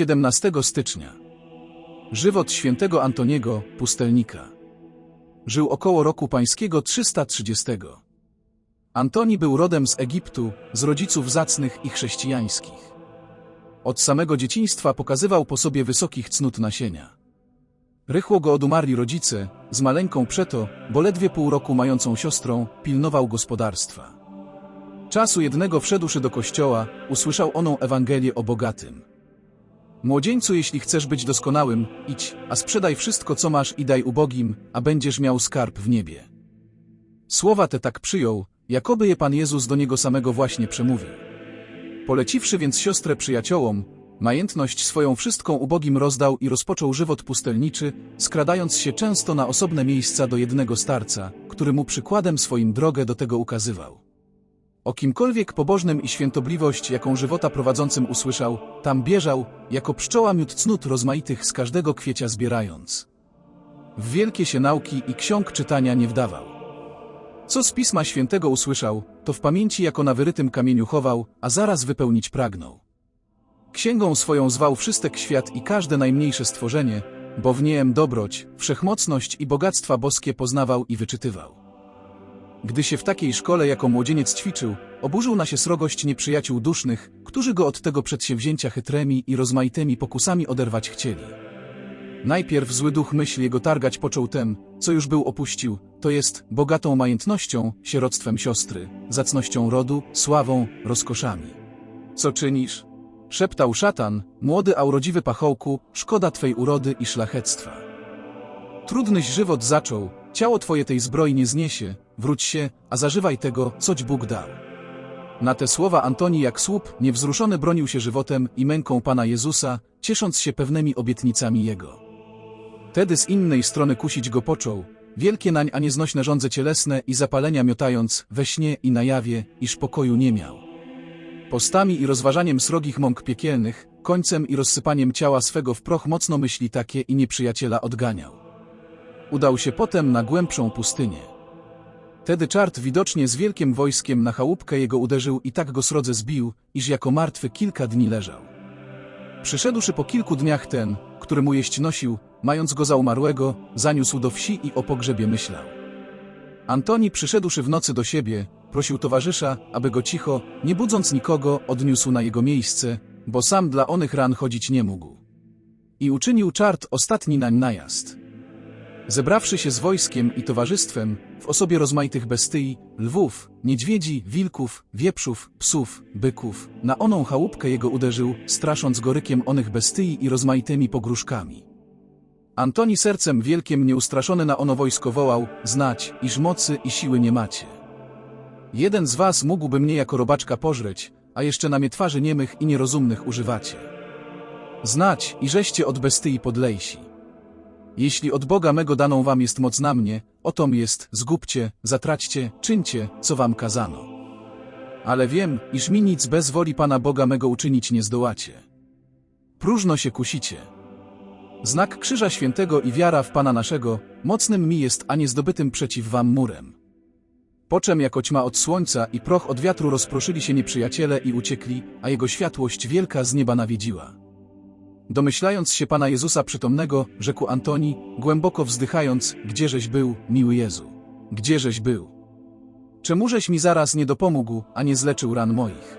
17 stycznia. Żywot świętego Antoniego, pustelnika. Żył około roku pańskiego 330. Antoni był rodem z Egiptu, z rodziców zacnych i chrześcijańskich. Od samego dzieciństwa pokazywał po sobie wysokich cnót nasienia. Rychło go odumarli rodzice, z maleńką przeto, bo ledwie pół roku mającą siostrą, pilnował gospodarstwa. Czasu jednego wszedłszy do kościoła, usłyszał oną Ewangelię o bogatym. Młodzieńcu, jeśli chcesz być doskonałym, idź, a sprzedaj wszystko, co masz i daj ubogim, a będziesz miał skarb w niebie. Słowa te tak przyjął, jakoby je Pan Jezus do niego samego właśnie przemówił. Poleciwszy więc siostrę przyjaciołom, majętność swoją wszystką ubogim rozdał i rozpoczął żywot pustelniczy, skradając się często na osobne miejsca do jednego starca, który mu przykładem swoim drogę do tego ukazywał. O kimkolwiek pobożnym i świętobliwość, jaką żywota prowadzącym usłyszał, tam bieżał, jako pszczoła miód cnót rozmaitych z każdego kwiecia zbierając. W wielkie się nauki i ksiąg czytania nie wdawał. Co z Pisma Świętego usłyszał, to w pamięci jako na wyrytym kamieniu chował, a zaraz wypełnić pragnął. Księgą swoją zwał wszystek świat i każde najmniejsze stworzenie, bo w niem dobroć, wszechmocność i bogactwa boskie poznawał i wyczytywał. Gdy się w takiej szkole jako młodzieniec ćwiczył, oburzył na się srogość nieprzyjaciół dusznych, którzy go od tego przedsięwzięcia chytremi i rozmaitymi pokusami oderwać chcieli. Najpierw zły duch myśl jego targać począł tem, co już był opuścił, to jest bogatą majętnością, sieroctwem siostry, zacnością rodu, sławą, rozkoszami. Co czynisz? Szeptał szatan, młody a urodziwy pachołku, szkoda twej urody i szlachectwa. Trudnyś żywot zaczął, ciało twoje tej zbroi nie zniesie, wróć się, a zażywaj tego, coć Bóg dał. Na te słowa Antoni jak słup, niewzruszony bronił się żywotem i męką Pana Jezusa, ciesząc się pewnymi obietnicami Jego. Tedy z innej strony kusić go począł, wielkie nań a nieznośne żądze cielesne i zapalenia miotając, we śnie i na jawie, iż pokoju nie miał. Postami i rozważaniem srogich mąk piekielnych, końcem i rozsypaniem ciała swego w proch mocno myśli takie i nieprzyjaciela odganiał. Udał się potem na głębszą pustynię. Tedy czart widocznie z wielkim wojskiem na chałupkę jego uderzył i tak go srodze zbił, iż jako martwy kilka dni leżał. Przyszedłszy po kilku dniach ten, który mu jeść nosił, mając go za umarłego, zaniósł do wsi i o pogrzebie myślał. Antoni przyszedłszy w nocy do siebie, prosił towarzysza, aby go cicho, nie budząc nikogo, odniósł na jego miejsce, bo sam dla onych ran chodzić nie mógł. I uczynił czart ostatni nań najazd. Zebrawszy się z wojskiem i towarzystwem, w osobie rozmaitych bestyi, lwów, niedźwiedzi, wilków, wieprzów, psów, byków, na oną chałupkę jego uderzył, strasząc go rykiem onych bestyi i rozmaitymi pogróżkami. Antoni sercem wielkiem nieustraszony na ono wojsko wołał, znać, iż mocy i siły nie macie. Jeden z was mógłby mnie jako robaczka pożreć, a jeszcze na mnie twarzy niemych i nierozumnych używacie. Znać, i żeście od bestyi podlejsi. Jeśli od Boga mego daną wam jest moc na mnie, otom jest, zgubcie, zatraćcie, czyńcie, co wam kazano. Ale wiem, iż mi nic bez woli Pana Boga mego uczynić nie zdołacie. Próżno się kusicie. Znak Krzyża Świętego i wiara w Pana naszego, mocnym mi jest, a nie zdobytym przeciw wam murem. Poczem jako ćma od słońca i proch od wiatru rozproszyli się nieprzyjaciele i uciekli, a jego światłość wielka z nieba nawiedziła. Domyślając się Pana Jezusa przytomnego, rzekł Antoni, głęboko wzdychając, gdzieżeś był, miły Jezu? Gdzieżeś był? Czemużeś mi zaraz nie dopomógł, a nie zleczył ran moich?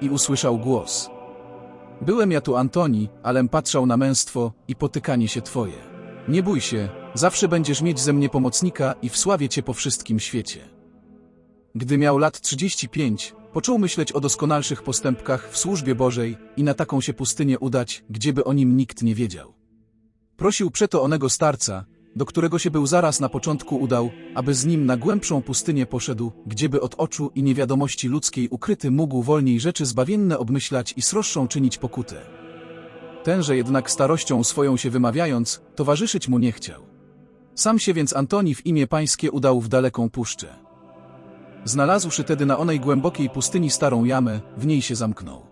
I usłyszał głos. Byłem ja tu Antoni, alem patrzał na męstwo i potykanie się Twoje. Nie bój się, zawsze będziesz mieć ze mnie pomocnika i w sławie Cię po wszystkim świecie. Gdy miał lat 35, począł myśleć o doskonalszych postępkach w służbie Bożej i na taką się pustynię udać, gdzieby o nim nikt nie wiedział. Prosił przeto onego starca, do którego się był zaraz na początku udał, aby z nim na głębszą pustynię poszedł, gdzieby od oczu i niewiadomości ludzkiej ukryty mógł wolniej rzeczy zbawienne obmyślać i sroższą czynić pokutę. Tenże jednak starością swoją się wymawiając, towarzyszyć mu nie chciał. Sam się więc Antoni w imię pańskie udał w daleką puszczę. Znalazłszy tedy na onej głębokiej pustyni starą jamę, w niej się zamknął.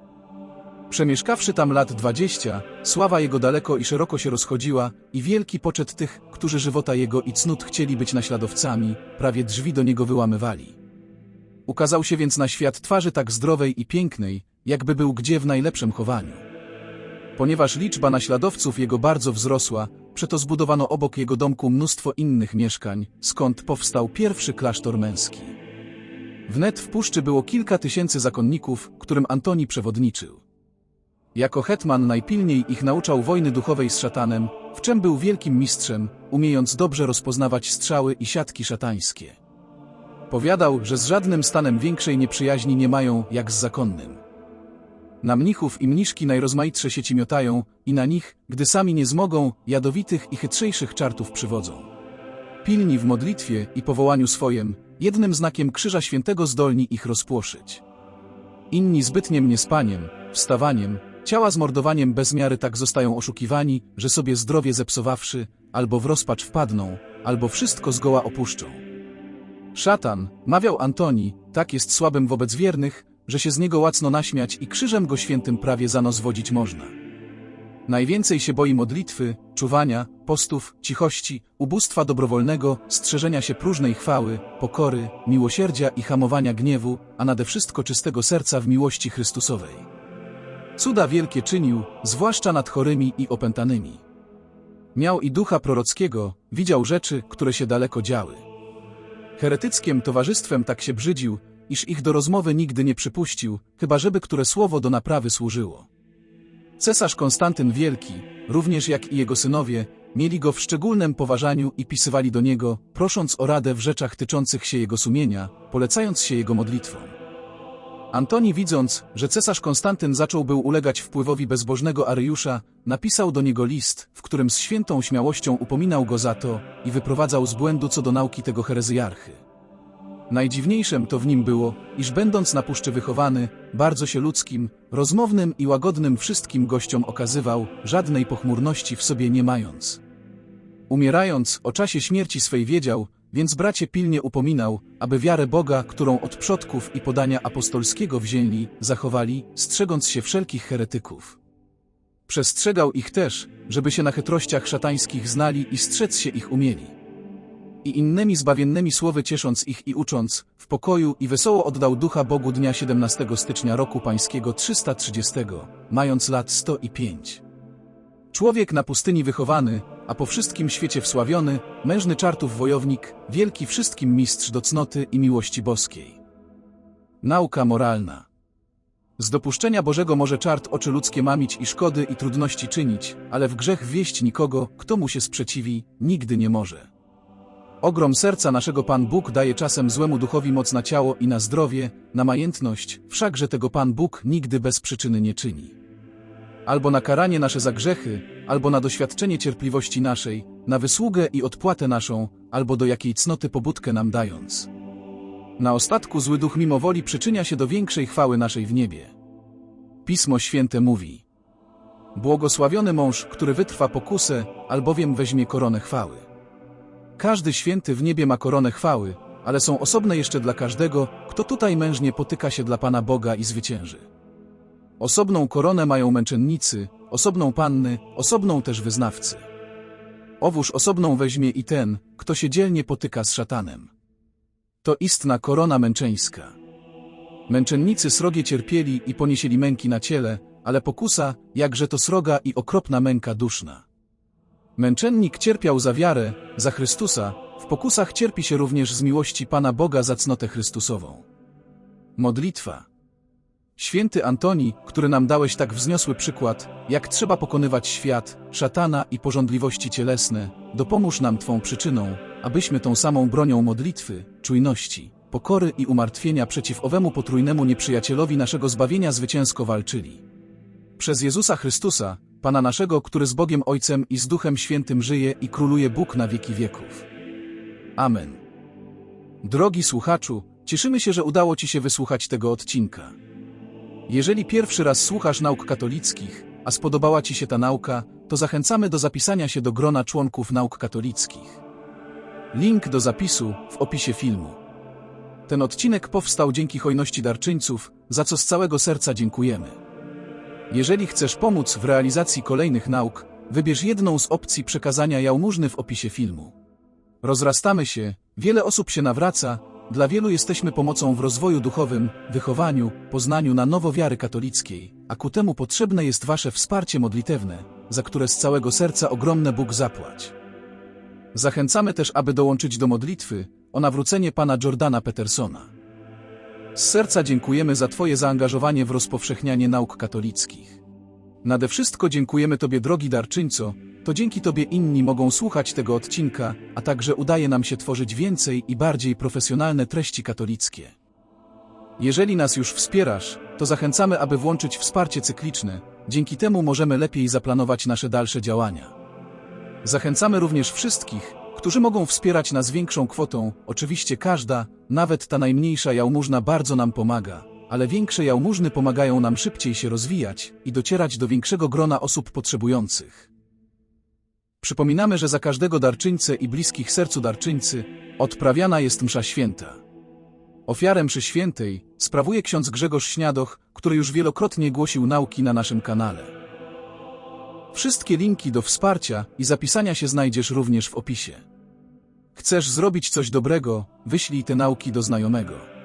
Przemieszkawszy tam lat dwadzieścia, sława jego daleko i szeroko się rozchodziła i wielki poczet tych, którzy żywota jego i cnót chcieli być naśladowcami, prawie drzwi do niego wyłamywali. Ukazał się więc na świat twarzy tak zdrowej i pięknej, jakby był gdzie w najlepszym chowaniu. Ponieważ liczba naśladowców jego bardzo wzrosła, przeto zbudowano obok jego domku mnóstwo innych mieszkań, skąd powstał pierwszy klasztor męski. Wnet w puszczy było kilka tysięcy zakonników, którym Antoni przewodniczył. Jako hetman najpilniej ich nauczał wojny duchowej z szatanem, w czym był wielkim mistrzem, umiejąc dobrze rozpoznawać strzały i siatki szatańskie. Powiadał, że z żadnym stanem większej nieprzyjaźni nie mają, jak z zakonnym. Na mnichów i mniszki najrozmaitsze sieci miotają i na nich, gdy sami nie zmogą, jadowitych i chytrzejszych czartów przywodzą. Pilni w modlitwie i powołaniu swojem, jednym znakiem krzyża świętego zdolni ich rozpłoszyć. Inni zbytniem niespaniem, wstawaniem, ciała zmordowaniem bez miary tak zostają oszukiwani, że sobie zdrowie zepsowawszy, albo w rozpacz wpadną, albo wszystko zgoła opuszczą. Szatan, mawiał Antoni, tak jest słabym wobec wiernych, że się z niego łacno naśmiać i krzyżem go świętym prawie za nos wodzić można. Najwięcej się boi modlitwy, czuwania, postów, cichości, ubóstwa dobrowolnego, strzeżenia się próżnej chwały, pokory, miłosierdzia i hamowania gniewu, a nade wszystko czystego serca w miłości Chrystusowej. Cuda wielkie czynił, zwłaszcza nad chorymi i opętanymi. Miał i ducha prorockiego, widział rzeczy, które się daleko działy. Heretyckiem towarzystwem tak się brzydził, iż ich do rozmowy nigdy nie przypuścił, chyba żeby które słowo do naprawy służyło. Cesarz Konstantyn Wielki, również jak i jego synowie, mieli go w szczególnym poważaniu i pisywali do niego, prosząc o radę w rzeczach tyczących się jego sumienia, polecając się jego modlitwom. Antoni widząc, że cesarz Konstantyn zaczął był ulegać wpływowi bezbożnego Aryjusza, napisał do niego list, w którym z świętą śmiałością upominał go za to i wyprowadzał z błędu co do nauki tego herezyjarchy. Najdziwniejszym to w nim było, iż będąc na puszczy wychowany, bardzo się ludzkim, rozmownym i łagodnym wszystkim gościom okazywał, żadnej pochmurności w sobie nie mając. Umierając, o czasie śmierci swej wiedział, więc bracie pilnie upominał, aby wiarę Boga, którą od przodków i podania apostolskiego wzięli, zachowali, strzegąc się wszelkich heretyków. Przestrzegał ich też, żeby się na chytrościach szatańskich znali i strzec się ich umieli i innymi zbawiennymi słowy ciesząc ich i ucząc, w pokoju i wesoło oddał ducha Bogu dnia 17 stycznia roku pańskiego 330, mając lat 105. Człowiek na pustyni wychowany, a po wszystkim świecie wsławiony, mężny czartów wojownik, wielki wszystkim mistrz do cnoty i miłości boskiej. Nauka moralna. Z dopuszczenia Bożego może czart oczy ludzkie mamić i szkody i trudności czynić, ale w grzech wieść nikogo, kto mu się sprzeciwi, nigdy nie może. Ogrom serca naszego Pan Bóg daje czasem złemu duchowi moc na ciało i na zdrowie, na majętność, wszakże tego Pan Bóg nigdy bez przyczyny nie czyni. Albo na karanie nasze za grzechy, albo na doświadczenie cierpliwości naszej, na wysługę i odpłatę naszą, albo do jakiej cnoty pobudkę nam dając. Na ostatku zły duch mimo woli przyczynia się do większej chwały naszej w niebie. Pismo Święte mówi Błogosławiony mąż, który wytrwa pokusę, albowiem weźmie koronę chwały. Każdy święty w niebie ma koronę chwały, ale są osobne jeszcze dla każdego, kto tutaj mężnie potyka się dla Pana Boga i zwycięży. Osobną koronę mają męczennicy, osobną panny, osobną też wyznawcy. Owóż osobną weźmie i ten, kto się dzielnie potyka z szatanem. To istna korona męczeńska. Męczennicy srogie cierpieli i poniesieli męki na ciele, ale pokusa, jakże to sroga i okropna męka duszna. Męczennik cierpiał za wiarę, za Chrystusa, w pokusach cierpi się również z miłości Pana Boga za cnotę Chrystusową. Modlitwa. Święty Antoni, który nam dałeś tak wzniosły przykład, jak trzeba pokonywać świat, szatana i porządliwości cielesne, dopomóż nam Twą przyczyną, abyśmy tą samą bronią modlitwy, czujności, pokory i umartwienia przeciw owemu potrójnemu nieprzyjacielowi naszego zbawienia zwycięsko walczyli. Przez Jezusa Chrystusa, Pana naszego, który z Bogiem Ojcem i z Duchem Świętym żyje i króluje Bóg na wieki wieków. Amen. Drogi słuchaczu, cieszymy się, że udało Ci się wysłuchać tego odcinka. Jeżeli pierwszy raz słuchasz nauk katolickich, a spodobała Ci się ta nauka, to zachęcamy do zapisania się do grona członków nauk katolickich. Link do zapisu w opisie filmu. Ten odcinek powstał dzięki hojności darczyńców, za co z całego serca dziękujemy. Jeżeli chcesz pomóc w realizacji kolejnych nauk, wybierz jedną z opcji przekazania jałmużny w opisie filmu. Rozrastamy się, wiele osób się nawraca, Dla wielu jesteśmy pomocą w rozwoju duchowym, wychowaniu, poznaniu na nowo wiary katolickiej, a ku temu potrzebne jest Wasze wsparcie modlitewne, za które z całego serca ogromne Bóg zapłać. Zachęcamy też, aby dołączyć do modlitwy o nawrócenie pana Jordana Petersona. Z serca dziękujemy za Twoje zaangażowanie w rozpowszechnianie nauk katolickich. Nade wszystko dziękujemy Tobie, drogi darczyńco, to dzięki Tobie inni mogą słuchać tego odcinka, a także udaje nam się tworzyć więcej i bardziej profesjonalne treści katolickie. Jeżeli nas już wspierasz, to zachęcamy, aby włączyć wsparcie cykliczne, dzięki temu możemy lepiej zaplanować nasze dalsze działania. Zachęcamy również wszystkich, którzy mogą wspierać nas większą kwotą, oczywiście każda, nawet ta najmniejsza jałmużna bardzo nam pomaga, ale większe jałmużny pomagają nam szybciej się rozwijać i docierać do większego grona osób potrzebujących. Przypominamy, że za każdego darczyńcę i bliskich sercu darczyńcy odprawiana jest msza święta. Ofiarę mszy świętej sprawuje ksiądz Grzegorz Śniadoch, który już wielokrotnie głosił nauki na naszym kanale. Wszystkie linki do wsparcia i zapisania się znajdziesz również w opisie. Chcesz zrobić coś dobrego, wyślij te nauki do znajomego.